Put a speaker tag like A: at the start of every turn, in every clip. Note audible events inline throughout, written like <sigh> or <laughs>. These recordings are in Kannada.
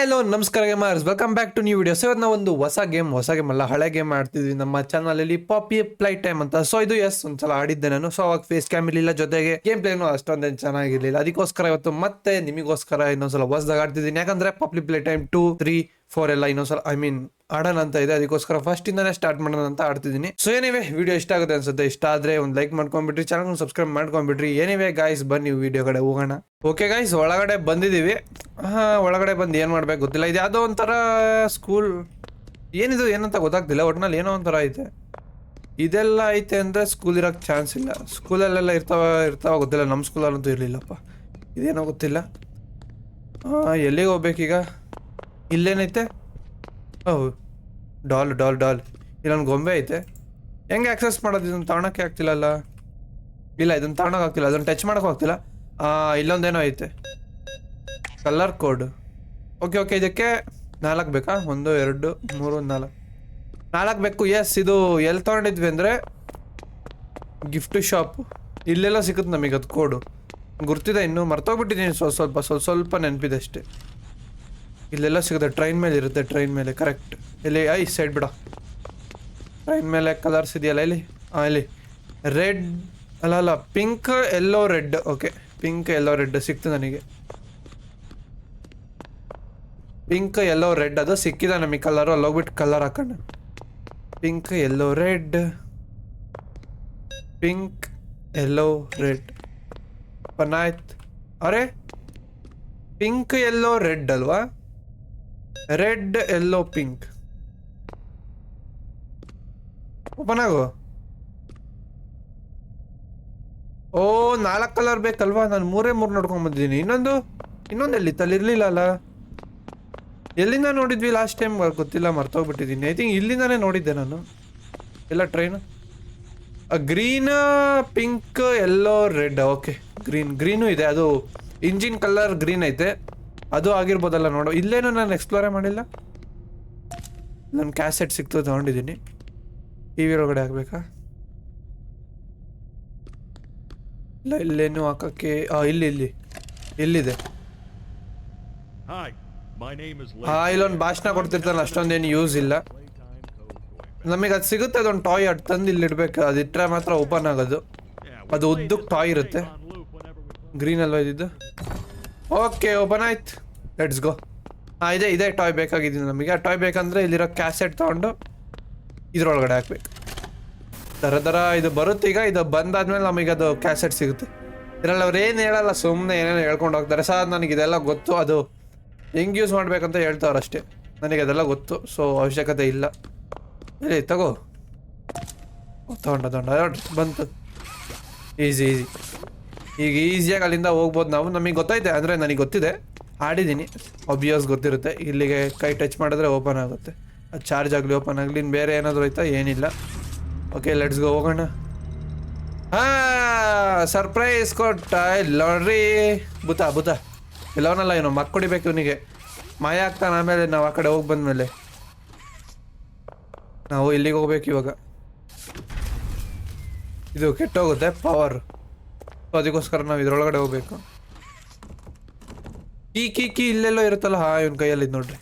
A: ಹಲೋ, ನಮಸ್ಕಾರ gamers welcome back to new videos ಇವತ್ತು ನಾವು ಒಂದು ಹೊಸ ಗೇಮ್ ಹೊಸ ಗೇಮ್ ಅಲ್ಲ, ಹಳೆ ಗೇಮ್ ಆಡ್ತಿದ್ವಿ ನಮ್ಮ ಚಾನಲಲ್ಲಿ ಪಾಪಿ ಪ್ಲೈ ಟೈಮ್ ಅಂತ. ಸೊ ಇದು ಎಸ್ ಒಂದ್ಸಲ ಆಡಿದ್ದೆ ನಾನು. ಸೊ ಅವಾಗ ಫೇಸ್ ಕ್ಯಾಮ್ ಇರಲಿಲ್ಲ, ಜೊತೆಗೆ ಗೇಮ್ ಪ್ಲೇನು ಅಷ್ಟೊಂದೇನು ಚೆನ್ನಾಗಿರ್ಲಿಲ್ಲ. ಅದಕ್ಕೋಸ್ಕರ ಇವತ್ತು ಮತ್ತೆ ನಿಮಗೋಸ್ಕರ ಇನ್ನೊಂದ್ಸಲ ಹೊಸದಾಗ ಆಡ್ತಿದ್ದೀನಿ. ಯಾಕಂದ್ರೆ Poppy Playtime two three four ಎಲ್ಲ ಇನ್ನೊಂದ್ಸಲ ಐ ಮೀನ್ ಆಡೋಣ ಅಂತ ಇದೆ. ಅದಕ್ಕೋಸ್ಕರ ಫಸ್ಟ್ ಇಂದಾನೆ ಸ್ಟಾರ್ಟ್ ಮಾಡೋಣ ಅಂತ ಆಡ್ತಿದ್ದೀನಿ. ಸೊ ಏನಿವೆ ವಿಡಿಯೋ ಇಷ್ಟ ಆಗುತ್ತೆ ಅನ್ಸುತ್ತೆ. ಇಷ್ಟ ಆದ್ರೆ ಒಂದು ಲೈಕ್ ಮಾಡ್ಕೊಂಡ್ಬಿಟ್ರಿ ಚಾನಲ್ ಸಬ್ಸ್ಕ್ರೈಬ್ ಮಾಡ್ಕೊಂಡ್ಬಿಟ್ರಿ. ಏನಿವೆ ಗಾಯ್ಸ್ ಬನ್ನಿ ವಿಡಿಯೋ ಕಡೆ, ಹೋಗೋಣ. ಓಕೆ ಗಾಯ್ಸ್ ಒಳಗಡೆ ಬಂದಿದ್ದೀವಿ. ಹಾ, ಒಳಗಡೆ ಬಂದು ಏನು ಮಾಡ್ಬೇಕು ಗೊತ್ತಿಲ್ಲ. ಇದು ಯಾವುದೋ ಒಂಥರ ಸ್ಕೂಲ್ ಏನಿದು, ಏನಂತ ಗೊತ್ತಾಗ್ತಿಲ್ಲ. ಒಟ್ನಲ್ಲಿ ಏನೋ ಒಂಥರ ಐತೆ. ಇದೆಲ್ಲ ಐತೆ ಅಂದರೆ ಸ್ಕೂಲ್ ಇರೋಕ್ಕೆ ಚಾನ್ಸ್ ಇಲ್ಲ. ಸ್ಕೂಲಲ್ಲೆಲ್ಲ ಇರ್ತಾವ ಇರ್ತಾವ ಗೊತ್ತಿಲ್ಲ. ನಮ್ಮ ಸ್ಕೂಲಲ್ಲಂತೂ ಇರಲಿಲ್ಲಪ್ಪ. ಇದೇನೋ ಗೊತ್ತಿಲ್ಲ. ಎಲ್ಲಿಗೆ ಹೋಗ್ಬೇಕೀಗ? ಇಲ್ಲೇನೈತೆ? ಓ, ಡಾಲ್ ಡಾಲ್ ಡಾಲ್. ಇಲ್ಲೊಂದು ಗೊಂಬೆ ಐತೆ. ಹೆಂಗೆ ಆಕ್ಸೆಸ್ ಮಾಡೋದು ಇದನ್ನು ತಗೊಳಕ್ಕೆ ಆಗ್ತಿಲ್ಲಲ್ಲ? ಇಲ್ಲ, ಇದನ್ನು ತಗೊಳಕ್ಕೆ ಆಗ್ತಿಲ್ಲ. ಅದನ್ನು ಟಚ್ ಮಾಡೋಕೆ ಆಗ್ತಿಲ್ಲ. ಇಲ್ಲೊಂದೇನೋ ಐತೆ. ಕಲರ್ ಕೋಡ್ ಓಕೆ ಓಕೆ ಇದಕ್ಕೆ ನಾಲ್ಕು ಬೇಕಾ? ಒಂದು, ಎರಡು, ಮೂರು, ನಾಲ್ಕು. ನಾಲ್ಕು ಬೇಕು ಎಸ್ ಇದು ಎಲ್ಲಿ ತೊಗೊಂಡಿದ್ವಿ ಅಂದರೆ ಗಿಫ್ಟ್ ಶಾಪ್ ಇಲ್ಲೆಲ್ಲ ಸಿಗುತ್ತೆ ನಮಗೆ ಅದು ಕೋಡು ಗುರ್ತಿದೆ ಇನ್ನು ಮರ್ತೋಗ್ಬಿಟ್ಟಿದ್ದೀನಿ ಸ್ವಲ್ಪ ಸ್ವಲ್ಪ ಸ್ವಲ್ಪ ಸ್ವಲ್ಪ ನೆನಪಿದೆ ಅಷ್ಟೇ. ಇಲ್ಲೆಲ್ಲ ಸಿಗುತ್ತೆ. ಟ್ರೈನ್ ಮೇಲೆ ಇರುತ್ತೆ ಟ್ರೈನ್ ಮೇಲೆ ಕರೆಕ್ಟ್ ಇಲ್ಲಿ, ಐ ಸೈಡ್ ಬಿಡ. ಟ್ರೈನ್ ಮೇಲೆ ಕಲರ್ಸ್ ಇದೆಯಲ್ಲ ಇಲ್ಲಿ? ಹಾಂ ಇಲ್ಲಿ. ರೆಡ್ ಅಲ್ಲ ಅಲ್ಲ pink yellow red okay pink yellow red ಸಿಕ್ತು ನನಗೆ. ಪಿಂಕ್ ಎಲ್ಲೋ ರೆಡ್ ಅದು ಸಿಕ್ಕಿದೆ ನಮಗೆ ಕಲರು ಅಲ್ಲಿ ಹೋಗ್ಬಿಟ್ಟು ಕಲರ್ ಹಾಕೋಣ. Pink yellow red pink yellow red ಪನಾಯ್ತ್ ಅರೆ? ಪಿಂಕ್ ಎಲ್ಲೋ ರೆಡ್ ಅಲ್ವಾ? ರೆಡ್ ಎಲ್ಲೋ ಪಿಂಕ್ ಓಪನ್ ಆಗು. ಓ, ನಾಲ್ಕು ಕಲರ್ ಬೇಕಲ್ವಾ? ನಾನು ಮೂರೇ ಮೂರು ನೋಡ್ಕೊಂಡ್ ಬಂದಿದ್ದೀನಿ. ಇನ್ನೊಂದು? ಇನ್ನೊಂದು ಎಲ್ಲಿ? ಅಲ್ಲಿ ಇರಲಿಲ್ಲ ಅಲ್ಲ ಎಲ್ಲಿಂದ ನೋಡಿದ್ವಿ ಲಾಸ್ಟ್ ಟೈಮ್ ಗೊತ್ತಿಲ್ಲ, ಮರ್ತೋಗ್ಬಿಟ್ಟಿದ್ದೀನಿ. ಐ ತಿಂಕ್ ಇಲ್ಲಿಂದಾನೇ ನೋಡಿದ್ದೆ ನಾನು. ಎಲ್ಲ train green pink yellow red okay green green ಇದೆ. ಅದು ಇಂಜಿನ್ ಕಲರ್ ಗ್ರೀನ್ ಐತೆ. ಅದು ಆಗಿರ್ಬೋದಲ್ಲ ನೋಡು. ಇಲ್ಲೇನೋ ನಾನು ಎಕ್ಸ್ಪ್ಲೋರೇ ಮಾಡಿಲ್ಲ. ನನ್ನ ಕ್ಯಾಸೆಟ್ ಸಿಕ್ತು ತೊಗೊಂಡಿದ್ದೀನಿ. ಟಿ ವಿ ಒಳಗಡೆ ಆಗಬೇಕಾ ಇಲ್ಲ ಇಲ್ಲೇನು ಹಾಕಕ್ಕೆ ಇಲ್ಲಿ ಇಲ್ಲಿ. ಇಲ್ಲಿದೆ. ಹಾ ಇಲ್ಲೊಂದು ಭಾಷಣ ಕೊಡ್ತಿರ್ತಾನೆ ಅಷ್ಟೊಂದೇನು ಯೂಸ್ ಇಲ್ಲ. ನಮಗೆ ಅದು ಸಿಗುತ್ತೆ ಅದೊಂದು ಟಾಯ್ ಅದು ತಂದು ಇಲ್ಲಿ ಇಡ್ಬೇಕು. ಅದು ಇಟ್ಟರೆ ಮಾತ್ರ ಓಪನ್ ಆಗೋದು. ಅದು ಉದ್ದಕ್ಕೆ ಟಾಯ್ ಇರುತ್ತೆ. ಗ್ರೀನ್ ಅಲ್ವಾ ಇದ್ದಿದ್ದು ಓಕೆ ಓಪನ್ ಆಯ್ತು ಲೆಟ್ಸ್ ಗೋ ಹಾಂ, ಇದೆ, ಇದೇ ಟಾಯ್ ಬೇಕಾಗಿದ್ದೀನಿ ನಮಗೆ. ಆ ಟಾಯ್ ಬೇಕಂದ್ರೆ ಇಲ್ಲಿರೋ ಕ್ಯಾಸೆಟ್ ತೊಗೊಂಡು ಇದ್ರೊಳಗಡೆ ಹಾಕ್ಬೇಕು. ದರ ದರ, ಇದು ಬರುತ್ತೆ ಈಗ. ಇದು ಬಂದಾದ್ಮೇಲೆ ನಮಗೆ ಅದು ಕ್ಯಾಸೆಟ್ ಸಿಗುತ್ತೆ. ಇದರಲ್ಲಿ ಅವ್ರು ಏನು ಹೇಳಲ್ಲ ಸುಮ್ಮನೆ ಏನೇನು ಹೇಳ್ಕೊಂಡು ಹೋಗ್ತಾರೆ. ಸರ್, ನನಗೆ ಇದೆಲ್ಲ ಗೊತ್ತು. ಅದು ಹೆಂಗೆ ಯೂಸ್ ಮಾಡಬೇಕಂತ ಹೇಳ್ತಾವ್ರು ಅಷ್ಟೇ. ನನಗೆ ಅದೆಲ್ಲ ಗೊತ್ತು ಸೊ ಅವಶ್ಯಕತೆ ಇಲ್ಲ. ಇಲ್ಲಿ ತಗೋ. ತಗೊಂಡ ತಗೊಂಡ. ಬಂತು. ಈಸಿ ಈಸಿ ಈಗ ಈಸಿಯಾಗಿ ಅಲ್ಲಿಂದ ಹೋಗ್ಬೋದು ನಾವು. ನಮಗೆ ಗೊತ್ತೈತೆ ಅಂದರೆ ನನಗೆ ಗೊತ್ತಿದೆ. ಆಡಿದ್ದೀನಿ. ಒಬ್ಬಿಯಸ್ ಗೊತ್ತಿರುತ್ತೆ. ಇಲ್ಲಿಗೆ ಕೈ ಟಚ್ ಮಾಡಿದ್ರೆ ಓಪನ್ ಆಗುತ್ತೆ. ಅದು ಚಾರ್ಜ್ ಆಗಲಿ ಓಪನ್ ಆಗಲಿ ಬೇರೆ ಏನಾದರೂ ಆಯ್ತಾ? ಏನಿಲ್ಲ. ಓಕೆ ಲೆಟ್ಸ್ ಗೋ ಹೋಗೋಣ. ಹಾಂ ಸರ್ಪ್ರೈಸ್ ಕೊಟ್ಟ. ಇಲ್ಲೋಡ್ರಿ ಬುತ ಬುತ ಇಲ್ಲವನಲ್ಲ ಏನು ಮಕ್ ಕೊಡಿಬೇಕು ಇವನಿಗೆ. ಮಾಯ ಆಗ್ತಾನೆ ಆಮೇಲೆ ನಾವು ಆ ಕಡೆ ಹೋಗಿ ಬಂದಮೇಲೆ. ನಾವು ಇಲ್ಲಿಗೆ ಹೋಗ್ಬೇಕು ಇವಾಗ. ಇದು ಕೆಟ್ಟೋಗುತ್ತೆ ಪವರ್ ಸೊ ಅದಕ್ಕೋಸ್ಕರ ನಾವು ಇದ್ರೊಳಗಡೆ ಹೋಗ್ಬೇಕು. ಕೀ ಕೀ ಕೀ ಇಲ್ಲೆಲ್ಲೋ ಇರುತ್ತಲ್ಲ? ಹಾ, ಇವನ್ ಕೈಯಲ್ಲಿ ಇದ್ ನೋಡ್ರಿ.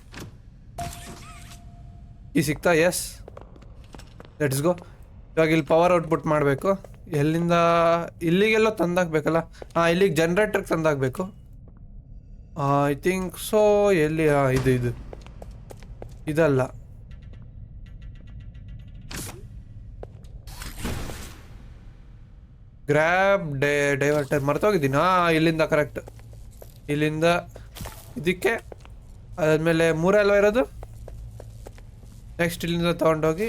A: ಈ ಸಿಕ್ತಾ? ಎಸ್ ಲೆಟ್ಸ್ ಗೋ ಇವಾಗ ಇಲ್ಲಿ ಪವರ್ ಔಟ್ಪುಟ್ ಮಾಡಬೇಕು. ಎಲ್ಲಿಂದ, ಇಲ್ಲಿಗೆಲ್ಲೋ ತಂದಾಕ್ಬೇಕಲ್ಲ? ಹಾಂ, ಇಲ್ಲಿಗೆ ಜನ್ರೇಟರ್ಗೆ ತಂದಾಕ್ಬೇಕು. ಐ ಥಿಂಕ್ ಸೊ ಎಲ್ಲಿ? ಹಾಂ, ಇದು ಇದು. ಇದಲ್ಲ. ಗ್ರ್ಯಾಬ್ ಡೇ ಡೈವರ್ಟರ್ ಮರ್ತೋಗಿದ್ದೀನಿ? ಹಾಂ ಇಲ್ಲಿಂದ ಕರೆಕ್ಟ್ ಇಲ್ಲಿಂದ, ಇದಕ್ಕೆ, ಅದಾದಮೇಲೆ ಮೂರಲ್ವ ಇರೋದು? ನೆಕ್ಸ್ಟ್ ಇಲ್ಲಿಂದ ತೊಗೊಂಡೋಗಿ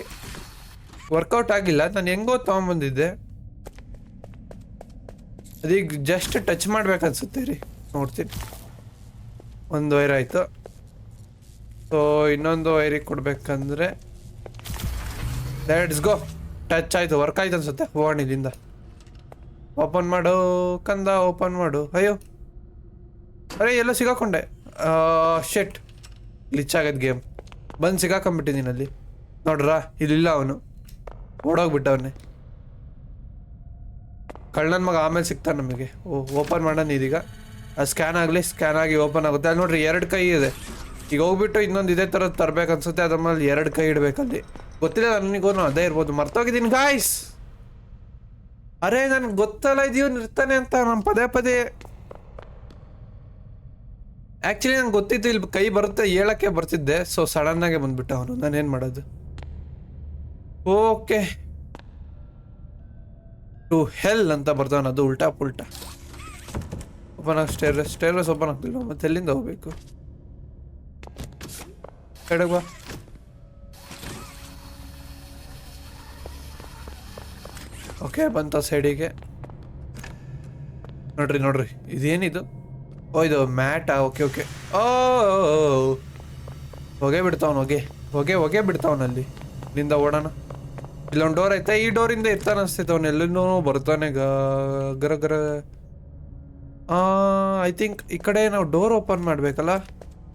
A: ವರ್ಕೌಟ್ ಆಗಿಲ್ಲ. ನಾನು ಹೆಂಗೋ ತೊಗೊಂಬಂದಿದ್ದೆ. ಅದೀಗ ಜಸ್ಟ್ ಟಚ್ ಮಾಡ್ಬೇಕನ್ಸುತ್ತೆ ರೀ. ನೋಡ್ತೀನಿ. ಒಂದು ವೈರ್ ಆಯಿತು. ಸೊ ಇನ್ನೊಂದು ವೈರಿಗೆ ಕೊಡಬೇಕಂದ್ರೆ ಲೆಟ್ಸ್ ಗೋ ಟಚ್ ಆಯಿತು. ವರ್ಕ್ ಆಯ್ತು ಅನ್ಸುತ್ತೆ. ಹೋಗೋಣ ಇಲ್ಲಿಂದ. ಓಪನ್ ಮಾಡು, ಕಂದ ಓಪನ್ ಮಾಡು. ಅಯ್ಯೋ. ಅರೆ, ಎಲ್ಲ ಸಿಗಾಕೊಂಡೆ. ಶೆಟ್ ಗ್ಲಿಚ್ ಆಗೈತೆ ಗೇಮ್ ಬಂದು ಸಿಗಾಕೊಂಬಿಟ್ಟಿದ್ದೀನಿ ಅಲ್ಲಿ ನೋಡ್ರಾ, ಇಲ್ಲಿಲ್ಲ ಅವನು. ಓಡೋಗ್ಬಿಟ್ಟವನ್ನೇ ಕಳ್ಳನ ಮಗ ಆಮೇಲೆ ಸಿಗ್ತಾನೆ ನಮಗೆ. ಓ, ಓಪನ್ ಮಾಡೋಣ ಇದೀಗ ಅದು ಸ್ಕ್ಯಾನ್ ಆಗಲಿ ಸ್ಕ್ಯಾನ್ ಆಗಿ ಓಪನ್ ಆಗುತ್ತೆ. ಅಲ್ಲಿ ನೋಡ್ರಿ, ಎರಡು ಕೈ ಇದೆ. ಈಗ ಹೋಗ್ಬಿಟ್ಟು ಇನ್ನೊಂದು ಇದೇ ಥರದ್ದು ತರಬೇಕು ಅನ್ಸುತ್ತೆ ಅದ್ರ ಮೇಲೆ ಎರಡು ಕೈ ಇಡಬೇಕಲ್ಲಿ. ಗೊತ್ತಿಲ್ಲ ನನಗೂ ಅದೇ ಇರ್ಬೋದು. ಮರ್ತೋಗಿದ್ದೀನಿ ಗಾಯ್ಸ್ ಅರೆ ನನ್ಗೆ ಗೊತ್ತಲ್ಲ ಇದೀವ್ ಇರ್ತಾನೆ ಅಂತ ನಾನು ಪದೇ ಪದೇ. ಆ್ಯಕ್ಚುಲಿ ನಂಗೆ ಗೊತ್ತಿತ್ತು, ಇಲ್ಲಿ ಕೈ ಬರುತ್ತೆ ಹೇಳಕ್ಕೆ ಬರ್ತಿದ್ದೆ. ಸೊ ಸಡನ್ನಾಗೆ ಬಂದ್ಬಿಟ್ಟ ಅವನು. ನಾನೇನು ಮಾಡೋದು? ಓಕೆ ಟು ಹೆಲ್ ಅಂತ ಬರ್ತಾವನ ಅದು ಉಲ್ಟಾ ಪುಲ್ಟಾ. ಓಪನ್ ಆಗಿ ಸ್ಟೇರ್ ಸ್ಟೇರ್ ಓಪನ್ ಆಗ್ತಿಲ್ಲ ಮತ್ತೆ ಎಲ್ಲಿಂದ ಹೋಗ್ಬೇಕು? ಬಾ. ಓಕೆ, ಬಂತ ಸೈಡಿಗೆ. ನೋಡ್ರಿ ನೋಡ್ರಿ, ಇದೇನಿದು? ಓ, ಇದು ಮ್ಯಾಟಾ, ಓಕೆ ಓಕೆ. ಓ, ಹೊಗೆ ಬಿಡ್ತಾವ್ನ ಹೊಗೆ. ಹೊಗೆ ಹೊಗೆ ಬಿಡ್ತಾವನಲ್ಲಿ ಇಲ್ಲಿಂದ ಓಡೋಣ. ಇಲ್ಲೊಂದು ಡೋರ್ ಐತೆ, ಈ ಡೋರಿಂದ ಇರ್ತಾನ ಅನ್ಸ್ತೈತೆ ಅವ್ನು, ಎಲ್ಲಿಂದೂ ಬರ್ತಾನೆ ಗರ ಗರ. ಐ ಥಿಂಕ್ ಈ ಕಡೆ ನಾವು ಡೋರ್ ಓಪನ್ ಮಾಡಬೇಕಲ್ಲ?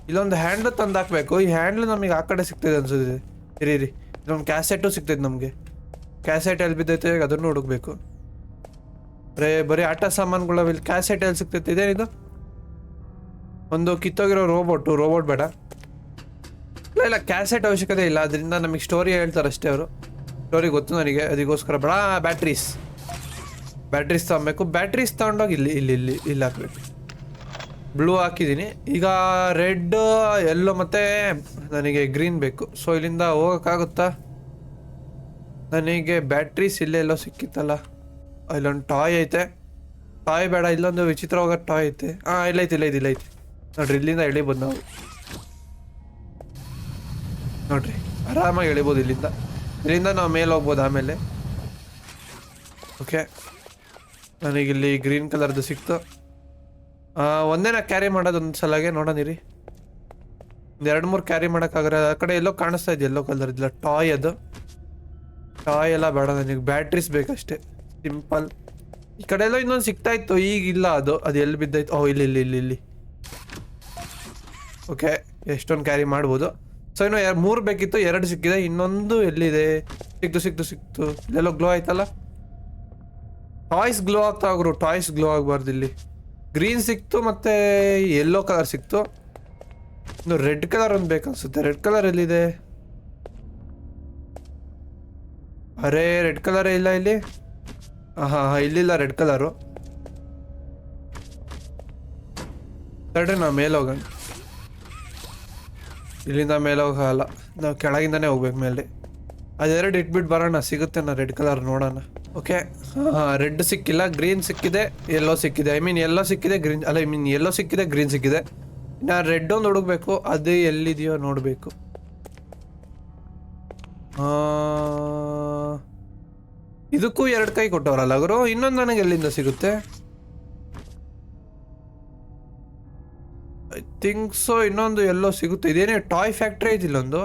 A: ಇಲ್ಲೊಂದು ಹ್ಯಾಂಡ್ಲ್ ತಂದು ಹಾಕಬೇಕು ಈ ಹ್ಯಾಂಡ್ಲ್ ನಮಗೆ ಆ ಕಡೆ ಸಿಗ್ತದೆ ಅನ್ಸುತ್ತೆ. ಇರಿ ಇರಿ. ಇಲ್ಲೊಂದು ಕ್ಯಾಸೆಟು ಸಿಗ್ತೈತೆ ನಮಗೆ. ಕ್ಯಾಸೆಟ್ ಎಲ್ಲಿ ಬಿದ್ದೈತೆ ಅದನ್ನು ಹುಡುಕ್ಬೇಕು. ಬರೇ ಬರೀ ಆಟ ಸಾಮಾನುಗಳು ಇಲ್ಲಿ ಕ್ಯಾಸೆಟ್ ಎಲ್ಲಿ ಸಿಗ್ತೈತೆ ಇದೇನಿದು ಒಂದು ಕಿತ್ತೋಗಿರೋ ರೋಬೋಟು ರೋಬೋಟ್ ಬೇಡ. ಇಲ್ಲ ಇಲ್ಲ ಕ್ಯಾಸೆಟ್ ಅವಶ್ಯಕತೆ ಇಲ್ಲ ಅದರಿಂದ ನಮಗೆ ಸ್ಟೋರಿ ಹೇಳ್ತಾರೆ ಅಷ್ಟೇ ಅವರು. ಸ್ಟೋರಿ ಗೊತ್ತು ನನಗೆ ಅದಕ್ಕೋಸ್ಕರ ಬೇಡ ಬ್ಯಾಟ್ರೀಸ್ ಬ್ಯಾಟ್ರೀಸ್ ತಗೊಬೇಕು. ಬ್ಯಾಟ್ರೀಸ್ ತೊಗೊಂಡೋಗಿ ಇಲ್ಲಿ ಇಲ್ಲಿ ಇಲ್ಲಿ ಇಲ್ಲಿ ಹಾಕ್ಬೇಕು. ಬ್ಲೂ ಹಾಕಿದ್ದೀನಿ. ಈಗ ರೆಡ್ ಎಲ್ಲೋ ಮತ್ತು ನನಗೆ ಗ್ರೀನ್ ಬೇಕು. ಸೊ ಇಲ್ಲಿಂದ ಹೋಗೋಕ್ಕಾಗುತ್ತಾ? ನನಗೆ ಬ್ಯಾಟ್ರೀಸ್ ಇಲ್ಲೇ ಎಲ್ಲೋ ಸಿಕ್ಕಿತ್ತಲ್ಲ. ಇಲ್ಲೊಂದು ಟಾಯ್ ಐತೆ. ಟಾಯ್ ಬೇಡ, ಇಲ್ಲೊಂದು ವಿಚಿತ್ರವಾಗ ಟಾಯ್ ಐತೆ. ಹಾಂ ಇಲ್ಲೈತೆ ಇಲ್ಲೈತೆ ಇಲ್ಲೈತೆ. ನೋಡ್ರಿ, ಇಲ್ಲಿಂದ ಎಳಿಬೋದು ನಾವು. ನೋಡ್ರಿ, ಆರಾಮಾಗಿ ಎಳಿಬೋದು ಇಲ್ಲಿಂದ. ಇಲ್ಲಿಂದ ನಾವು ಮೇಲೆ ಹೋಗ್ಬೋದು ಆಮೇಲೆ. ಓಕೆ. ನನಗಿಲ್ಲಿ ಗ್ರೀನ್ ಕಲರ್ದು ಸಿಕ್ತು. ಒಂದೇ ನಾ ಕ್ಯಾರಿ ಮಾಡೋದು ಒಂದು ಸಲಗೆ ನೋಡೋನಿರಿ ಒಂದು ಎರಡು ಮೂರು ಕ್ಯಾರಿ ಮಾಡೋಕ್ಕಾಗ್ರೆ ಆ ಕಡೆ ಎಲ್ಲೋ ಕಾಣಿಸ್ತಾ ಇದೆ ಎಲ್ಲೋ ಕಲರ್ ಇಲ್ಲ ಟಾಯ್ ಅದು. ಟಾಯ್ ಎಲ್ಲ ಬೇಡ ನನಗೆ. ಬ್ಯಾಟ್ರೀಸ್ ಬೇಕಷ್ಟೇ. ಸಿಂಪಲ್ ಈ ಕಡೆ ಎಲ್ಲ ಇನ್ನೊಂದು ಸಿಗ್ತಾ ಇತ್ತು. ಈಗ ಇಲ್ಲ ಅದು. ಅದು ಎಲ್ಲಿ ಬಿದ್ದಾಯ್ತು ಓ, ಇಲ್ಲಿ ಇಲ್ಲಿ ಇಲ್ಲಿ ಇಲ್ಲಿ. ಓಕೆ ಎಷ್ಟೊಂದು ಕ್ಯಾರಿ ಮಾಡ್ಬೋದು. ಸೊ ಇನ್ನು ಮೂರು ಬೇಕಿತ್ತು. ಎರಡು ಸಿಕ್ಕಿದೆ. ಇನ್ನೊಂದು ಎಲ್ಲಿದೆ? ಸಿಕ್ತು ಸಿಕ್ತು ಸಿಕ್ತು. ಇಲ್ಲೆಲ್ಲೋ ಗ್ಲೋ ಆಯ್ತಲ್ಲ? ಟಾಯ್ಸ್ ಗ್ಲೋ ಆಗ್ತಾ ಹೋಗ್ರು ಟಾಯ್ಸ್ ಗ್ಲೋ ಆಗಬಾರ್ದು ಇಲ್ಲಿ. ಗ್ರೀನ್ ಸಿಕ್ತು ಮತ್ತೆ ಯೆಲ್ಲೋ ಕಲರ್ ಸಿಕ್ತು. ಇನ್ನು ರೆಡ್ ಕಲರ್ ಒಂದು ಬೇಕನ್ಸುತ್ತೆ ರೆಡ್ ಕಲರ್ ಎಲ್ಲಿದೆ? ಅರೇ, ರೆಡ್ ಕಲರೇ ಇಲ್ಲ ಇಲ್ಲಿ? ಹಾಂ ಹಾಂ ಇಲ್ಲಿಲ್ಲ ರೆಡ್ ಕಲರು. ತಡ್ರಿ ನಾವು ಮೇಲೆ ಹೋಗೋಣ. ಇಲ್ಲಿಂದ ಮೇಲೆ ಹೋಗಲ್ಲ. ನಾವು ಕೆಳಗಿಂದನೇ ಹೋಗ್ಬೇಕು ಮೇಲೆ ಅದೆರಡು ಇಟ್ಬಿಟ್ಟು ಬರೋಣ, ಸಿಗುತ್ತೆ ನಾ ರೆಡ್ ಕಲರ್ ನೋಡೋಣ. ಓಕೆ ಹಾಂ ರೆಡ್ ಸಿಕ್ಕಿಲ್ಲ, ಗ್ರೀನ್ ಸಿಕ್ಕಿದೆ, ಎಲ್ಲೋ ಸಿಕ್ಕಿದೆ. ಐ ಮೀನ್ ಎಲ್ಲೋ ಸಿಕ್ಕಿದೆ, ಗ್ರೀನ್, ಅಲ್ಲ ಐ ಮೀನ್ ಎಲ್ಲೋ ಸಿಕ್ಕಿದೆ, ಗ್ರೀನ್ ಸಿಕ್ಕಿದೆ. ನಾ ರೆಡ್ ಒಂದು ಹುಡುಕ್ಬೇಕು, ಅದು ಎಲ್ಲಿದೆಯೋ ನೋಡಬೇಕು. ಇದಕ್ಕೂ ಎರಡು ಕೈ ಕೊಟ್ಟವರಲ್ಲ ಗುರು? ಇನ್ನೊಂದು ನನಗೆ ಎಲ್ಲಿಂದ ಸಿಗುತ್ತೆ? ಐ ಥಿಂಕ್ ಸೊ ಇನ್ನೊಂದು ಎಲ್ಲೋ ಸಿಗುತ್ತೆ. ಇದೇನೇ ಟಾಯ್ ಫ್ಯಾಕ್ಟ್ರಿ ಐತಿ ಇಲ್ಲೊಂದು?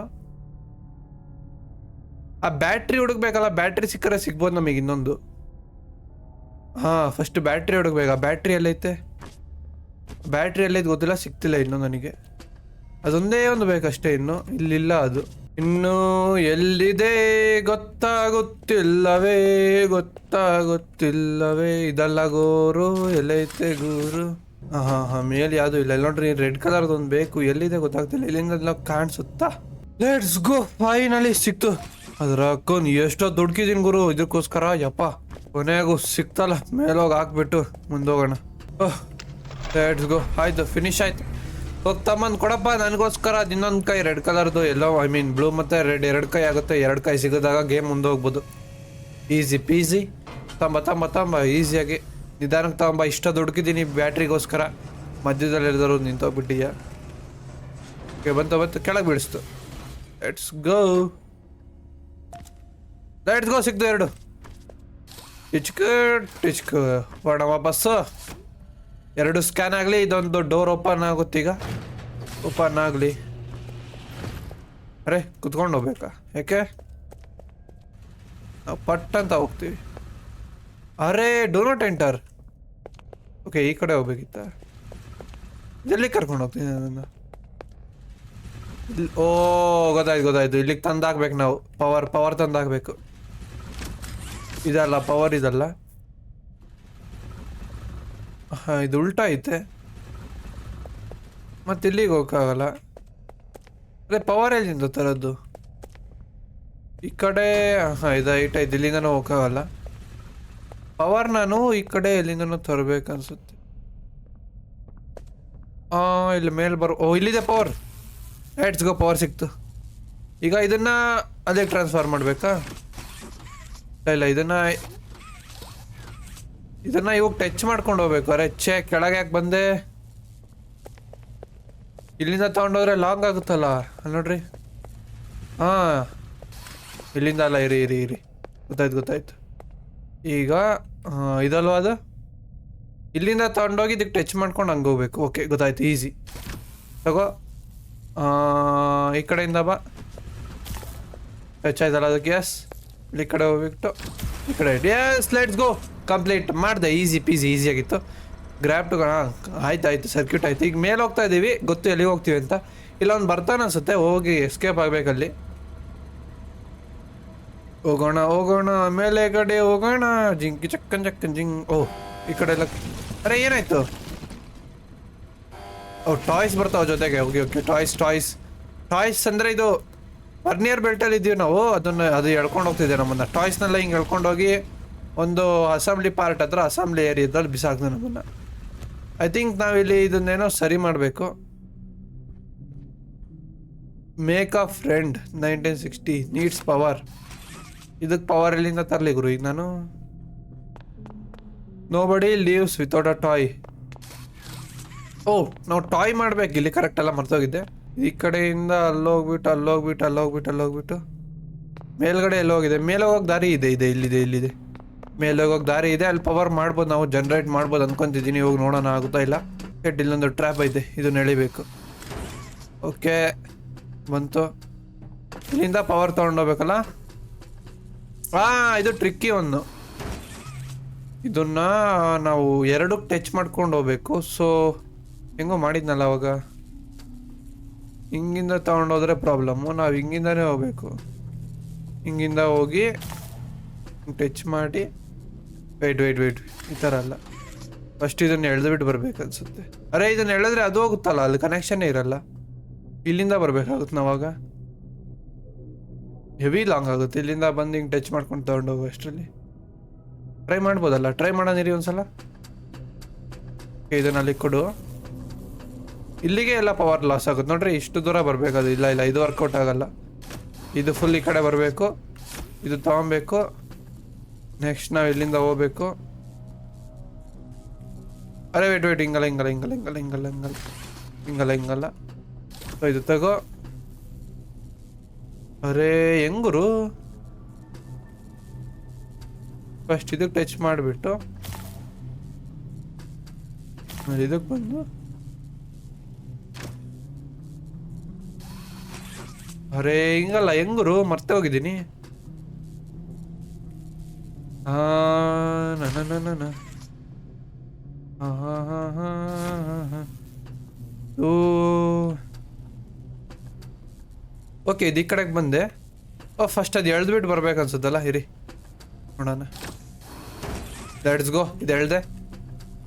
A: ಆ ಬ್ಯಾಟ್ರಿ ಹುಡುಕ್ಬೇಕಲ್ಲ ಬ್ಯಾಟ್ರಿ ಸಿಕ್ಕರೆ ಸಿಗ್ಬೋದು ನಮಗೆ ಇನ್ನೊಂದು. ಹಾಂ ಫಸ್ಟ್ ಬ್ಯಾಟ್ರಿ ಹುಡುಕ್ಬೇಕು. ಆ ಬ್ಯಾಟ್ರಿ ಎಲ್ಲೈತೆ? ಬ್ಯಾಟ್ರಿ ಎಲ್ಲೈತೆ ಗೊತ್ತಿಲ್ಲ, ಸಿಗ್ತಿಲ್ಲ ಇನ್ನು ನನಗೆ. ಅದೊಂದೇ ಒಂದು ಬೇಕಷ್ಟೇ ಇನ್ನು. ಇಲ್ಲಿಲ್ಲ ಅದು. ಇನ್ನು ಎಲ್ಲಿದೆ ಗೊತ್ತಾಗುತ್ತಿಲ್ಲವೇ ಗೊತ್ತಾಗುತ್ತಿಲ್ಲವೇ. ಇದಲ್ಲ ಗೋರು, ಎಲ್ಲೈತೆ ಗೂರು. ಹಾ ಹಾ ಮೇಲೆ ಯಾವುದು ಇಲ್ಲ. ನೋಡ್ರಿ, ರೆಡ್ ಕಲರ್ದು ಒಂದು ಬೇಕು. ಎಲ್ಲಿದೆ ಗೊತ್ತಾಗ್ತಿಲ್ಲ. ಇಲ್ಲಿಂದ ಕಾಣಿಸುತ್ತಾ? ಲೆಟ್ಸ್ ಗೋ ಫೈನಲಿ ಸಿಕ್ತು. ಅದ್ರ ಅಕ್ಕನ್ ಎಷ್ಟೋ ದುಡ್ಕಿದೀನಿ ಗುರು. ಇದಕ್ಕೋಸ್ಕರ ಯಪ್ಪ, ಕೊನೆಗೂ ಸಿಕ್ತಲ್ಲ. ಮೇಲೋಗಿ ಹಾಕ್ಬಿಟ್ಟು ಮುಂದೋಗೋಣ ಲೆಟ್ಸ್ ಗೋ ಆಯ್ತು ಫಿನಿಶ್ ಆಯ್ತು. ಹೋಗಿ ತಮ್ಮಂದು ಕೊಡಪ್ಪ, ನನಗೋಸ್ಕರ ಇನ್ನೊಂದು ಕೈ, ರೆಡ್ ಕಲರ್ದು ಎಲ್ಲೋ ಐ ಮೀನ್ ಬ್ಲೂ ಮತ್ತೆ ರೆಡ್, ಎರಡು ಕೈ ಆಗುತ್ತೆ. ಎರಡು ಕೈ ಸಿಗೋದಾಗ ಗೇಮ್ ಮುಂದೆ ಹೋಗ್ಬೋದು ಈಸಿ ಪೀಸಿ ತಂಬ ತಂಬ ತಂಬ ಈಸಿಯಾಗಿ ನಿಧಾನಕ್ಕೆ ತಗೊಂಬ. ಇಷ್ಟ ದುಡ್ಕಿದ್ದೀನಿ ಬ್ಯಾಟ್ರಿಗೋಸ್ಕರ. ಮಧ್ಯದಲ್ಲಿ ನಿಂತ ನಿಂತೋಗ್ಬಿಟ್ಟಿಯ ಓಕೆ ಬಂತು ಬಂತು. ಕೆಳಗೆ ಬಿಡಿಸ್ತು ಲೆಟ್ಸ್ ಗೋ ಲೆಟ್ಸ್ ಗೋ ಸಿಕ್ತು ಎರಡು. ಟಿಚ್ಕ ಟಿಚ್ಕ ಹೊಡ ವಾಪಸ್ಸು ಎರಡು ಸ್ಕ್ಯಾನ್ ಆಗಲಿ, ಇದೊಂದು ಡೋರ್ ಓಪನ್ ಆಗುತ್ತೀಗ ಓಪನ್ ಆಗಲಿ. ಅರೆ, ಕುತ್ಕೊಂಡು ಹೋಗ್ಬೇಕಾ? ಯಾಕೆ? ನಾವು ಪಟ್ ಅಂತ ಹೋಗ್ತೀವಿ. ಅರೆ ಡೋ ನಾಟ್ ಎಂಟರ್ ಓಕೆ ಈ ಕಡೆ ಹೋಗ್ಬೇಕಿತ್ತ? ಎಲ್ಲಿ ಕರ್ಕೊಂಡು ಹೋಗ್ತೀನಿ ಅದನ್ನು? ಓ, ಗೊತ್ತಾಯ್ತು ಗೊತ್ತಾಯ್ತು. ಇಲ್ಲಿಗೆ ತಂದಾಕ್ಬೇಕು ನಾವು. ಪವರ್ ಪವರ್ ತಂದಾಕ್ಬೇಕು. ಇದಲ್ಲ ಪವರ್ ಇದಲ್ಲ. ಹಾಂ ಇದು ಉಲ್ಟಾ ಐತೆ. ಮತ್ತೆ ಇಲ್ಲಿಗೆ ಹೋಗೋಕ್ಕಾಗಲ್ಲ. ಅದೇ ಪವರ್ ಎಲ್ಲಿಂದ ತರದ್ದು ಈ ಕಡೆ ಹಾಂ ಇದು ಐಟ್ ಐದು, ಇಲ್ಲಿಂದನೂ ಹೋಗೋಕ್ಕಾಗಲ್ಲ. ಪವರ್ ನಾನು ಈ ಕಡೆ ಎಲ್ಲಿಂದನೂ ತರಬೇಕನ್ಸುತ್ತೆ. ಹಾಂ ಇಲ್ಲಿ ಮೇಲೆ ಬರೋ, ಓ, ಇಲ್ಲಿದೆ ಪವರ್ ಲೆಟ್ಸ್ ಗೋ ಪವರ್ ಸಿಕ್ತು. ಈಗ ಇದನ್ನು ಅದೇ ಟ್ರಾನ್ಸ್ಫರ್ ಮಾಡಬೇಕಾ? ಇಲ್ಲ ಇಲ್ಲ, ಇದನ್ನ ಇದನ್ನ ಇವಾಗ ಟಚ್ ಮಾಡ್ಕೊಂಡು ಹೋಗ್ಬೇಕು. ಅರೆ ಛೇ, ಕೆಳಗೆ ಯಾಕೆ ಬಂದೆ? ಇಲ್ಲಿಂದ ತಗೊಂಡೋದ್ರೆ ಲಾಂಗ್ ಆಗುತ್ತಲ್ಲ? ಅಲ್ಲಿ ನೋಡ್ರಿ. ಹಾಂ. ಇಲ್ಲಿಂದ ಅಲ್ಲ ಇರಿ ಇರಿ ಇರಿ. ಗೊತ್ತಾಯ್ತು ಗೊತ್ತಾಯ್ತು. ಈಗ ಇದಲ್ವ ಅದು? ಇಲ್ಲಿಂದ ತಗೊಂಡೋಗಿ ಇದಕ್ಕೆ ಟಚ್ ಮಾಡ್ಕೊಂಡು ಹಂಗೆ ಹೋಗ್ಬೇಕು. ಓಕೆ ಗೊತ್ತಾಯ್ತು ಈಸಿ ತಗೋ. ಈ ಕಡೆಯಿಂದ ಬಾ. ಟಚ್ ಆಯ್ತಲ್ಲ ಅದಕ್ಕೆ? ಎಸ್ ಈ ಕಡೆ ಹೋಗ್ಬಿಟ್ಟು, ಈ ಕಡೆ. ಎಸ್ ಲೆಟ್ಸ್ ಗೋ ಕಂಪ್ಲೀಟ್ ಮಾಡಿದೆ ಈಸಿ ಪೀಸಿ ಈಸಿಯಾಗಿತ್ತು ಗ್ರ್ಯಾಪ್ ಟು ಆಯ್ತು ಆಯ್ತು ಸರ್ಕ್ಯೂಟ್ ಆಯಿತು. ಈಗ ಮೇಲೆ ಹೋಗ್ತಾ ಇದ್ದೀವಿ ಗೊತ್ತು ಎಲ್ಲಿಗೆ ಹೋಗ್ತೀವಿ ಅಂತ. ಇಲ್ಲ ಒಂದು ಬರ್ತಾನೆ ಅನ್ಸುತ್ತೆ, ಹೋಗಿ ಎಸ್ಕೇಪ್ ಆಗಬೇಕಲ್ಲಿ ಹೋಗೋಣ ಹೋಗೋಣ, ಮೇಲೆ ಕಡೆ ಹೋಗೋಣ. ಜಿಂಕಿ, ಚಕ್ಕನ್ ಚಕ್ಕನ್ ಜಿಂಗ್ ಓ, ಈ ಕಡೆ ಎಲ್ಲ ಅರೆ, ಏನಾಯ್ತು? ಓ ಟಾಯ್ಸ್ ಬರ್ತಾವ ಜೊತೆಗೆ okay okay toys toys toys ಅಂದರೆ ಇದು ಬರ್ನಿಯರ್ ಬೆಲ್ಟಲ್ಲಿ ಇದ್ದೀವಿ ನಾವು, ಅದನ್ನು ಅದು ಎಳ್ಕೊಂಡು ಹೋಗ್ತಿದ್ದೆ ನಮ್ಮನ್ನ. ಟಾಯ್ಸ್ನೆಲ್ಲ ಹಿಂಗೆ ಎಳ್ಕೊಂಡು ಹೋಗಿ ಒಂದು ಅಸೆಂಬ್ಲಿ ಪಾರ್ಟ್ ಹತ್ರ ಅಸೆಂಬ್ಲಿ ಏರಿಯಾದಲ್ಲಿ ಬಿಸಾಕ್ದೆ ನಮ್ಮನ್ನು. ಐ ಥಿಂಕ್ ನಾವಿಲ್ಲಿ ಇದನ್ನೇನೋ ಸರಿ ಮಾಡಬೇಕು. Make a friend nineteen sixty needs power ಇದಕ್ಕೆ ಪವರ್ ಎಲ್ಲಿಂದ ತರಲಿ ಗುರು ಈಗ ನಾನು? Nobody leaves without a toy ಓ, ನಾವು ಟಾಯ್ ಮಾಡ್ಬೇಕು, ಇಲ್ಲಿ ಕರೆಕ್ಟ್ ಎಲ್ಲ ಮರ್ತೋಗಿದ್ದೆ ಈ ಕಡೆಯಿಂದ ಅಲ್ಲೋಗ್ಬಿಟ್ಟು ಅಲ್ಲೋಗ್ಬಿಟ್ಟು ಅಲ್ಲೋಗ್ಬಿಟ್ಟು ಅಲ್ಲೋಗ್ಬಿಟ್ಟು. ಮೇಲ್ಗಡೆ ಎಲ್ಲೋಗಿದೆ ಮೇಲೆ ಹೋಗೋಕೆ ದಾರಿ ಇದೆ ಇದೆ, ಇಲ್ಲಿದೆ ಇಲ್ಲಿದೆ. ಮೇಲೆ ಹೋಗೋಕೆ ದಾರಿ ಇದೆ, ಅಲ್ಲಿ ಪವರ್ ಮಾಡ್ಬೋದು ನಾವು ಜನ್ರೇಟ್ ಮಾಡ್ಬೋದು ಅನ್ಕೊಂತಿದ್ದೀನಿ ಇವಾಗ ನೋಡೋಣ ಆಗುತ್ತಾ ಇಲ್ಲ. ಕೆಟ್ ಇಲ್ಲೊಂದು ಟ್ರ್ಯಾಪ್ ಐತೆ, ಇದನ್ನ ಎಳಿಬೇಕು. ಓಕೆ ಬಂತು. ಇಲ್ಲಿಂದ ಪವರ್ ತೊಗೊಂಡೋಗ್ಬೇಕಲ್ಲ ಹಾಂ ಇದು ಟ್ರಿಕ್ಕಿ ಒಂದು ಇದನ್ನ ನಾವು ಎರಡಕ್ಕೆ ಟಚ್ ಮಾಡ್ಕೊಂಡು ಹೋಗ್ಬೇಕು. ಸೊ ಹೆಂಗೋ ಮಾಡಿದ್ನಲ್ಲ ಅವಾಗ? ಹಿಂಗಿಂದ ತೊಗೊಂಡೋದ್ರೆ ಪ್ರಾಬ್ಲಮ್ಮು ನಾವು ಹಿಂಗಿಂದನೇ ಹೋಗ್ಬೇಕು. ಹಿಂಗಿಂದ ಹೋಗಿ ಟಚ್ ಮಾಡಿ. ವೆಯ್ಟ್ ವೆಯ್ಟ್ ವೆಯ್ಟ್ ಈ ಥರ ಅಲ್ಲ. ಫಸ್ಟ್ ಇದನ್ನು ಎಳೆದ್ಬಿಟ್ಟು ಬರ್ಬೇಕು ಅನ್ಸುತ್ತೆ. ಅರೆ, ಇದನ್ನು ಎಳೆದ್ರೆ ಅದು ಹೋಗುತ್ತಲ್ಲ? ಅಲ್ಲಿ ಕನೆಕ್ಷನ್ನೇ ಇರಲ್ಲ. ಇಲ್ಲಿಂದ ಬರಬೇಕಾಗುತ್ತೆ ನಾವಾಗ? ಹೆವಿ ಲಾಂಗ್ ಆಗುತ್ತೆ. ಇಲ್ಲಿಂದ ಬಂದು ಹಿಂಗೆ ಟಚ್ ಮಾಡ್ಕೊಂಡು ತಗೊಂಡು ಹೋಗೋ ಅಷ್ಟರಲ್ಲಿ. ಟ್ರೈ ಮಾಡ್ಬೋದಲ್ಲ? ಟ್ರೈ ಮಾಡೋನಿರಿ ಒಂದ್ಸಲ. ಇದನ್ನು ಇದನ್ನ ಅಲ್ಲಿ ಕೊಡು. ಇಲ್ಲಿಗೆ ಎಲ್ಲ ಪವರ್ ಲಾಸ್ ಆಗುತ್ತೆ. ನೋಡ್ರಿ, ಇಷ್ಟು ದೂರ ಬರಬೇಕದು ಇಲ್ಲ ಇಲ್ಲ, ಇದು ವರ್ಕೌಟ್ ಆಗಲ್ಲ. ಇದು ಫುಲ್ ಈ ಕಡೆ ಬರಬೇಕು. ಇದು ತಗೊಬೇಕು. ನೆಕ್ಸ್ಟ್ ನಾವು ಇಲ್ಲಿಂದ ಹೋಗ್ಬೇಕು? ಅರೆ ವೇಟ್ ವೇಟ್ ಹಿಂಗಲ್ಲ ಹಿಂಗಲ್ಲ ಹಿಂಗಲ್ಲ ಹಿಂಗಲ್ಲ ಹಿಂಗಲ್ಲ ಹಿಂಗಲ್ಲ ಹಿಂಗಲ್ಲ ಹಿಂಗಲ್ಲ ಇದು ತಗೋ. ಅರೆ, ಹೆಂಗರು? ಫಸ್ಟ್ ಇದಕ್ಕೆ ಟಚ್ ಮಾಡಿಬಿಟ್ಟು. ಇದಕ್ಕೆ ಬಂದು. ಅರೆ ಹಿಂಗಲ್ಲ ಹೆಂಗರು? ಮರ್ತೆ ಹೋಗಿದ್ದೀನಿ. ಆ na na na na na. Okay ಇದು ಈ ಕಡೆಗೆ ಬಂದೆ. ಓ ಫಸ್ಟ್ ಅದು ಎಳ್ದ್ಬಿಟ್ಟು ಬರ್ಬೇಕು ಅನ್ಸುತ್ತಲ್ಲ, ಇರಿ. ನೋಡೋಣ. ಲೆಟ್ಸ್ ಗೋ ಇದು ಎಳ್ದೆ.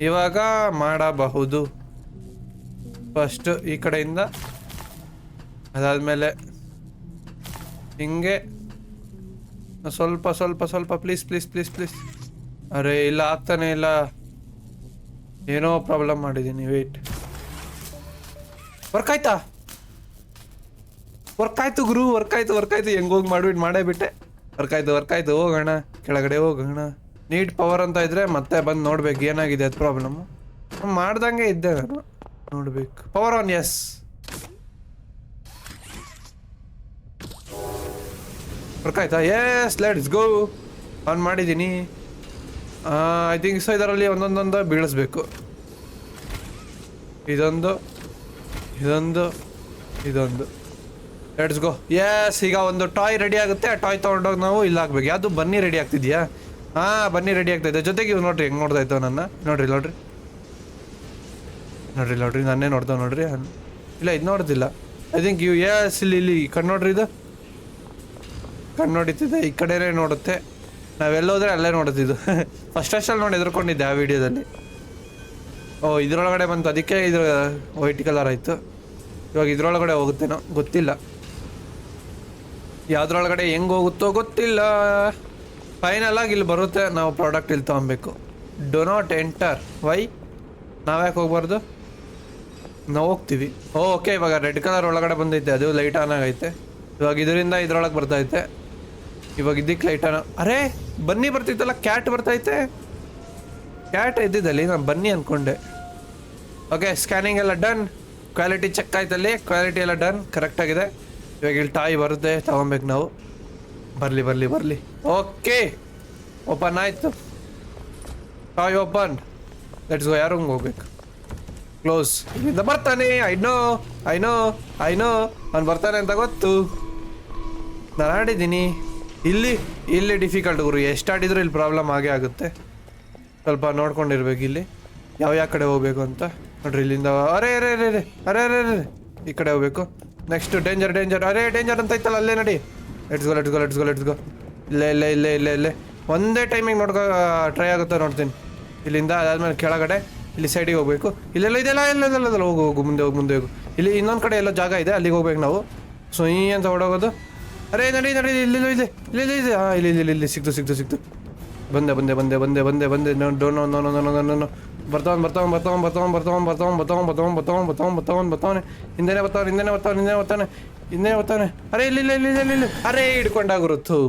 A: ಇವಾಗ ಮಾಡಬಹುದು. ಫಸ್ಟ್ ಈ ಕಡೆಯಿಂದ ಅದಾದಮೇಲೆ ಹಿಂಗೆ ಸ್ವಲ್ಪ ಸ್ವಲ್ಪ ಸ್ವಲ್ಪ ಪ್ಲೀಸ್ ಪ್ಲೀಸ್ ಪ್ಲೀಸ್ ಪ್ಲೀಸ್ ಅರೆ, ಇಲ್ಲ, ಆಗ್ತಾನೆ ಇಲ್ಲ. ಏನೋ ಪ್ರಾಬ್ಲಮ್ ಮಾಡಿದ್ದೀನಿ ವೆಯ್ಟ್ ವರ್ಕ್ ಆಯ್ತಾ? ವರ್ಕ್ ಆಯ್ತು ಗುರು ವರ್ಕ್ ಆಯ್ತು ವರ್ಕ್ ಆಯ್ತು. ಹೆಂಗ್ ಹೋಗಿ ಮಾಡ್ಬಿಟ್ಟು ಮಾಡೇ ಬಿಟ್ಟೆ. ವರ್ಕ್ ಆಯ್ತು ವರ್ಕ್ ಆಯ್ತು, ಹೋಗೋಣ. ಕೆಳಗಡೆ ಹೋಗೋಣ. ನೀಟ್ ಪವರ್ ಅಂತ ಇದ್ರೆ ಮತ್ತೆ ಬಂದು ನೋಡ್ಬೇಕು, ಏನಾಗಿದೆ ಅದು ಪ್ರಾಬ್ಲಮ್ ಮಾಡ್ದಂಗೆ ಇದ್ದೆ ನಾನು. ನೋಡ್ಬೇಕು. ಪವರ್ ಆನ್ ಎಸ್ ವರ್ಕ್ ಆಯ್ತಾ ಎಸ್ ಲೆಟ್ಸ್ ಗೋ ಆನ್ ಮಾಡಿದ್ದೀನಿ ಐ ಥಿಂಕ್ ಸೊ ಇದರಲ್ಲಿ ಒಂದೊಂದೊಂದು ಬೀಳಿಸ್ಬೇಕು. ಇದೊಂದು ಇದೊಂದು ಇದೊಂದು. ಲೆಟ್ಸ್ ಗೋ ಎಸ್ ಈಗ ಒಂದು ಟಾಯ್ ರೆಡಿ ಆಗುತ್ತೆ. ಆ ಟಾಯ್ ತೊಗೊಂಡೋಗಿ ನಾವು ಇಲ್ಲಿ ಹಾಕ್ಬೇಕು. ಯಾವುದು ಬನ್ನಿ ರೆಡಿ ಆಗ್ತಿದ್ಯಾ? ಹಾಂ, ಬನ್ನಿ ರೆಡಿ ಆಗ್ತಾಯಿದೆ ಜೊತೆಗೆ ಇವ್ ನೋಡ್ರಿ, ಹೆಂಗೆ ನೋಡ್ತಾ ನನ್ನ. ನೋಡ್ರಿ ನೋಡ್ರಿ. ನೋಡ್ರಿ ನೋಡ್ರಿ ನನ್ನೇ ನೋಡ್ತಾವೆ ನೋಡ್ರಿ. ಇಲ್ಲ, ಇದು ನೋಡ್ದಿಲ್ಲ. ಐ ಥಿಂಕ್ ಯು ಎಸ್ ಇಲ್ಲಿ ಇಲ್ಲಿ ಕಣ್ಣು ನೋಡ್ರಿ ಇದು. ಕಣ್ಣು ಹೊಡಿತಿದೆ ಈ ಕಡೆನೇ ನೋಡುತ್ತೆ. ನಾವೆಲ್ಲೋದ್ರೆ ಅಲ್ಲೇ ನೋಡುತ್ತಿದ್ದು. <laughs> ಫಸ್ಟ್ ಅಷ್ಟಲ್ಲಿ ನೋಡಿ ಎದುರ್ಕೊಂಡಿದ್ದೆ ಆ ವಿಡಿಯೋದಲ್ಲಿ. ಓ, ಇದ್ರೊಳಗಡೆ ಬಂತು. ಅದಕ್ಕೆ ಇದು ವೈಟ್ ಕಲರ್ ಆಯಿತು. ಇವಾಗ ಇದ್ರೊಳಗಡೆ ಹೋಗುತ್ತೇನೋ? ಗೊತ್ತಿಲ್ಲ. ಯಾವುದ್ರೊಳಗಡೆ ಹೆಂಗ್ ಹೋಗುತ್ತೋ ಗೊತ್ತಿಲ್ಲ. ಫೈನಲ್ ಆಗಿ ಇಲ್ಲಿ ಬರುತ್ತೆ. ನಾವು ಪ್ರಾಡಕ್ಟ್ ಇಲ್ಲಿ ತೊಗೊಬೇಕು. ಡೋ ನಾಟ್ ಎಂಟರ್ ವೈ ನಾವ್ಯಾಕೆ ಹೋಗ್ಬಾರ್ದು? ನಾವು ಹೋಗ್ತೀವಿ. ಓಕೆ ಇವಾಗ ರೆಡ್ ಕಲರ್ ಒಳಗಡೆ ಬಂದೈತೆ. ಅದು ಲೈಟ್ ಆನ್ ಆಗೈತೆ. ಇವಾಗ ಇದರಿಂದ ಇದ್ರೊಳಗೆ ಬರ್ತೈತೆ ಇವಾಗ ಇದಕ್ಕೆ ಲೈಟ್ ಆನ್ ಅರೆ, ಬನ್ನಿ ಬರ್ತಿತ್ತಲ್ಲ ಕ್ಯಾಟ್ ಬರ್ತೈತೆ? ಕ್ಯಾಟ್ ಇದ್ದಿದ್ದಲ್ಲಿ ನಾನು ಬನ್ನಿ ಅಂದ್ಕೊಂಡೆ ಓಕೆ ಸ್ಕ್ಯಾನಿಂಗ್ ಎಲ್ಲ ಡನ್ ಕ್ವಾಲಿಟಿ ಚೆಕ್ ಆಯ್ತಲ್ಲಿ ಕ್ವಾಲಿಟಿ ಎಲ್ಲ ಡನ್ ಕರೆಕ್ಟಾಗಿದೆ ಇವಾಗ ಇಲ್ಲಿ ಟಾಯ್ ಬರುತ್ತೆ, ತಗೊಬೇಕು ನಾವು. ಬರಲಿ ಬರಲಿ ಬರಲಿ. ಓಕೆ ಓಪನ್ ಆಯಿತು. ಟಾಯ್ ಓಪನ್ ಲೆಟ್ಸ್ ಗೋ ಯಾರು ಹೋಗ್ಬೇಕು? ಕ್ಲೋಸ್ ಇಲ್ಲಿಂದ ಬರ್ತಾನೆ I know I know I know ಅವ್ನು ಬರ್ತಾನೆ ಅಂತ ಗೊತ್ತು. ನಾನು ಆಡಿದ್ದೀನಿ. ಇಲ್ಲಿ ಇಲ್ಲಿ ಡಿಫಿಕಲ್ಟ್ ಗುರು. ಎಷ್ಟು ಆಡಿದ್ರು ಇಲ್ಲಿ ಪ್ರಾಬ್ಲಮ್ ಆಗೇ ಆಗುತ್ತೆ. ಸ್ವಲ್ಪ ನೋಡ್ಕೊಂಡಿರ್ಬೇಕು ಇಲ್ಲಿ. ಯಾವ ಯಾವ ಕಡೆ ಹೋಗ್ಬೇಕು ಅಂತ. ನೋಡ್ರಿ ಇಲ್ಲಿಂದ. ಅರೆ ಅರೆ ಅರೆ ಅರೆ ಅರೆ ಅರೆ ಈ ಕಡೆ ಹೋಗ್ಬೇಕು. ನೆಕ್ಸ್ಟ್ ಡೇಂಜರ್ ಡೇಂಜರ್ ಅರೆ ಡೇಂಜರ್ ಅಂತ ಇತ್ತಲ್ಲ ಅಲ್ಲೇ ನಡಿ. Let's go let's go let's go let's go ಇಲ್ಲೇ ಇಲ್ಲೇ ಇಲ್ಲೇ ಇಲ್ಲೇ ಇಲ್ಲೇ. ಒಂದೇ ಟೈಮಿಗೆ ನೋಡ್ಕೊ ಟ್ರೈ ಆಗುತ್ತೆ ನೋಡ್ತೀನಿ. ಇಲ್ಲಿಂದ ಅದಾದ್ಮೇಲೆ ಕೆಳಗಡೆ, ಇಲ್ಲಿ ಸೈಡಿಗೆ ಹೋಗ್ಬೇಕು. ಇಲ್ಲೆಲ್ಲ ಇದೆಲ್ಲ ಎಲ್ಲ ಹೋಗು ಹೋಗು, ಮುಂದೆ ಹೋಗು ಮುಂದೆ ಹೋಗು. ಇಲ್ಲಿ ಇನ್ನೊಂದು ಕಡೆ ಎಲ್ಲೋ ಜಾಗ ಇದೆ, ಅಲ್ಲಿಗೆ ಹೋಗ್ಬೇಕು ನಾವು. ಸೊ ಈ ಅಂತ ಹೊಡೋಗೋದು ಅರೆ ನಡಿ ನಡಿ ಇಲ್ಲಿ ಇಲ್ಲಿ ಇಲ್ಲಿ ಇಲ್ಲಿ ಹಾಂ ಇಲ್ಲಿ ಇಲ್ಲಿ ಇಲ್ಲಿ ಸಿಕ್ತು ಸಿಕ್ತು ಸಿಕ್ತು ಬಂದೆ ಬಂದೆ ಬಂದೆ ಬಂದೆ ಬಂದೆ ಬಂದೆ no do no no no no ಬರ್ತಾವನ್ ಬರ್ತಾವನ್ ಬರ್ತಾವನ್ ಬರ್ತಾವನ್ ಬರ್ತಾವನ್ ಬರ್ತಾವನ್ ಬರ್ತಾವನ್ ಬರ್ತಾವನ್ ಬರ್ತಾವನ್ ಬರ್ತಾವನ್ ಬರ್ತಾವನ್ ಬರ್ತಾವನೆ ಹಿಂದೆನೆ ಬರ್ತಾವನ್ ಹಿಂದೆನೆ ಬರ್ತಾವನ್ ಹಿಂದೆನೆ ಬರ್ತಾನೆ ಹಿಂದೆನೆ ಬರ್ತಾನೆ ಅರೆ ಇಲ್ಲಿ ಇಲ್ಲಿ ಇಲ್ಲಿ ಇಲ್ಲಿ ಅರೆ ಹಿಡ್ಕೊಂಡ ಗುರುತು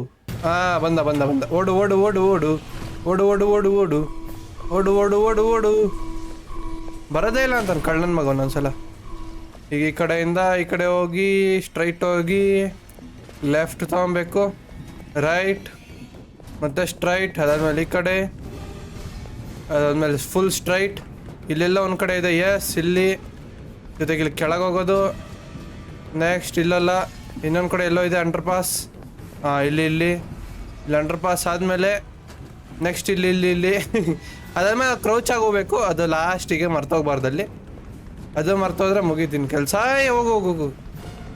A: ಹಾ ಬಂದ ಬಂದ ಬಂದ ಓಡು ಓಡು ಓಡು ಓಡು ಓಡು ಓಡು ಓಡು ಓಡು ಓಡು ಓಡು ಓಡು ಓಡು ಬರೋದೇ ಇಲ್ಲ ಅಂತಾನೆ ಕಳ್ಳನ ಮಗ ಒಂದೊಂದ್ಸಲ ಈಗ ಈ ಕಡೆಯಿಂದ ಈ ಕಡೆ ಹೋಗಿ ಸ್ಟ್ರೈಟ್ ಹೋಗಿ ಲೆಫ್ಟ್ ತಗೊಬೇಕು ರೈಟ್ ಮತ್ತು ಸ್ಟ್ರೈಟ್ ಅದಾದಮೇಲೆ ಈ ಕಡೆ. ಅದಾದಮೇಲೆ ಫುಲ್ ಸ್ಟ್ರೈಟ್ ಇಲ್ಲೆಲ್ಲ ಒಂದು ಕಡೆ ಇದೆ ಎಸ್ ಇಲ್ಲಿ. ಜೊತೆಗೆ ಇಲ್ಲಿ ಕೆಳಗೆ ಹೋಗೋದು. ನೆಕ್ಸ್ಟ್ ಇಲ್ಲೆಲ್ಲ, ಇನ್ನೊಂದು ಕಡೆ ಎಲ್ಲೋ ಇದೆ ಅಂಡರ್ ಪಾಸ್ ಹಾಂ, ಇಲ್ಲಿ ಇಲ್ಲಿ. ಇಲ್ಲಿ ಅಂಡರ್ ಪಾಸ್ ಆದಮೇಲೆ ನೆಕ್ಸ್ಟ್ ಇಲ್ಲಿ ಇಲ್ಲಿ ಇಲ್ಲಿ. <laughs> ಅದಾದಮೇಲೆ ಕ್ರೌಚ್ ಹೋಗ್ಬೇಕು. ಅದು ಲಾಸ್ಟಿಗೆ ಮರ್ತೋಗ್ಬಾರ್ದಲ್ಲಿ. ಅದು ಮರ್ತೋದ್ರೆ ಮುಗೀತೀನಿ ಕೆಲಸ. ಹೋಗು ಹೋಗು.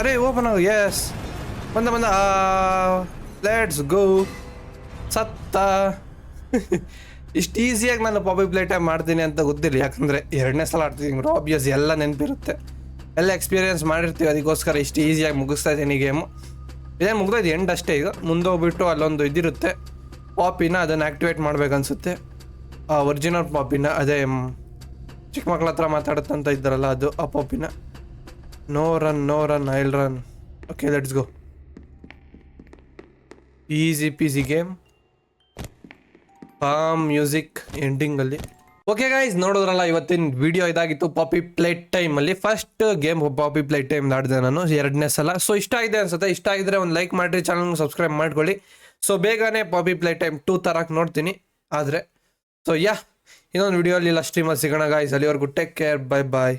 A: ಅರೆ ಓಪನ್ ಆಗು ಎಸ್ ಬಂದ ಬಂದ ಲೆಟ್ಸ್ ಗೋ ಸತ್ತ. <laughs> ಇಷ್ಟು ಈಸಿಯಾಗಿ ನಾನು ಪಾಪಿ ಪ್ಲೇ ಮಾಡ್ತೀನಿ ಅಂತ ಗೊತ್ತಿಲ್ಲ. ಯಾಕಂದರೆ ಎರಡನೇ ಸಲ ಆಡ್ತೀನಿ ಆಬ್ವಿಯಸ್ ಎಲ್ಲ ನೆನಪಿರುತ್ತೆ. ಎಲ್ಲ ಎಕ್ಸ್ಪೀರಿಯನ್ಸ್ ಮಾಡಿರ್ತೀವಿ. ಅದಕ್ಕೋಸ್ಕರ ಇಷ್ಟು ಈಸಿಯಾಗಿ ಮುಗಿಸ್ತಾ ಇದ್ದೀನಿ ಗೇಮು ಇದೇ ಮುಗ್ದೋದು ಎಂಡ್ ಅಷ್ಟೇ ಈಗ. ಮುಂದೆ ಹೋಗ್ಬಿಟ್ಟು ಅಲ್ಲೊಂದು ಇದಿರುತ್ತೆ. ಪಾಪಿನ ಅದನ್ನು ಆ್ಯಕ್ಟಿವೇಟ್ ಮಾಡಬೇಕನ್ಸುತ್ತೆ. ಒರಿಜಿನಲ್ ಪಾಪಿನ ಅದೇ ಚಿಕ್ಕ ಮಕ್ಳ ಹತ್ರ ಮಾತಾಡುತ್ತಂತ ಇದ್ದಾರಲ್ಲ ಅದು, ಆ ಪಾಪಿನ no run no run I'll run okay go. Go easy peasy game music music ಎಂಡಿಂಗಲ್ಲಿ okay guys ನೋಡಿದ್ರಲ್ಲ, ಇವತ್ತಿನ ವಿಡಿಯೋ ಇದಾಗಿತ್ತು ಪಾಪಿ ಪ್ಲೇಟ್ ಟೈಮಲ್ಲಿ first game Poppy Playtime ಆಡಿದೆ ನಾನು, ಎರಡನೇ ಸಲ. ಸೊ ಇಷ್ಟ ಆಗಿದೆ ಅನ್ಸುತ್ತೆ. ಇಷ್ಟ ಆಗಿದ್ರೆ ಒಂದು ಲೈಕ್ ಮಾಡಿರಿ ಚಾನಲ್ ಸಬ್ಸ್ಕ್ರೈಬ್ ಮಾಡ್ಕೊಳ್ಳಿ. ಸೊ ಬೇಗನೆ ಪಾಪಿ ಪ್ಲೇಟ್ ಟೈಮ್ ಟೂ ತರಕ್ಕೆ ನೋಡ್ತೀನಿ. ಆದರೆ ಸೊ ಯಾ ಇನ್ನೊಂದು ವಿಡಿಯೋಲಿ ಇಲ್ಲ ಸ್ಟ್ರೀಮಲ್ಲಿ ಸಿಗೋಣ ಗಾಯ್ಸ್ ಅಲ್ಲಿವರೆಗೂ ಟೇಕ್ ಕೇರ್ ಬೈ ಬಾಯ್